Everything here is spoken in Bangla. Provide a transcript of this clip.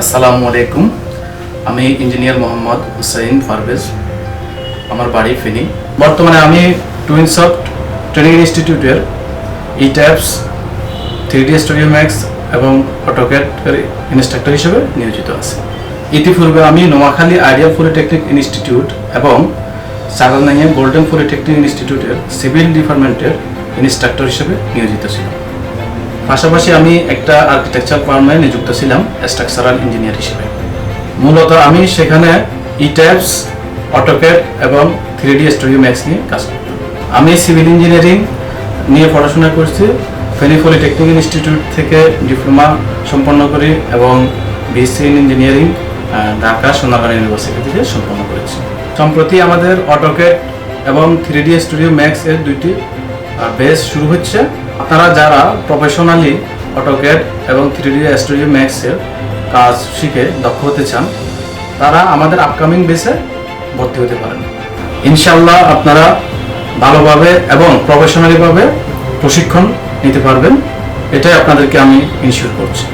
আসসালামু আলাইকুম। আমি ইঞ্জিনিয়ার মোহাম্মদ হুসাইন ফারভেজ আমার বাড়ি ফেনী। বর্তমানে আমি টুইনসফট ট্রেনিং ইনস্টিটিউটের E taps three D studio max এবং অটোক্যাট ইনস্ট্রাক্টর হিসেবে নিয়োজিত আছি। ইতিপূর্বে আমি নোয়াখালী আইডিয়াল পলিটেকনিক ইনস্টিটিউট এবং সাগরনাইয়া গোল্ডেন পলিটেকনিক ইনস্টিটিউটের সিভিল ডিপার্টমেন্টের ইনস্ট্রাক্টর হিসেবে নিয়োজিত ছিলাম। পাশাপাশি আমি একটা আর্কিটেকচার ফার্মে নিযুক্ত ছিলাম স্ট্রাকচারাল ইঞ্জিনিয়ার হিসেবে। মূলত আমি সেখানে ই ট্যাপস অটোক্যাড এবং থ্রি ডি স্টুডিও ম্যাক্স নিয়ে কাজ করতাম। আমি সিভিল ইঞ্জিনিয়ারিং নিয়ে পড়াশোনা করছি ফেনী পলিটেকনিক ইনস্টিটিউট থেকে ডিপ্লোমা সম্পন্ন করি এবং BSc in engineering Dhaka Sonargaon university থেকে সম্পন্ন করেছি। সম্প্রতি আমাদের অটোক্যাড এবং থ্রি ডি স্টুডিও ম্যাক্স এর দুইটি বেস শুরু হচ্ছে। আপনারা যারা প্রফেশনালি অটোক্যাড এবং থ্রি ডি স্টুডিও ম্যাক্সের কাজ শিখে দক্ষ হতে চান, তারা আমাদের আপকামিং বেসে ভর্তি হতে পারেন। ইনশাল্লাহ আপনারা ভালোভাবে এবং প্রফেশনালিভাবে প্রশিক্ষণ নিতে পারবেন। এটাই আপনাদেরকে আমি ইনশিওর করছি।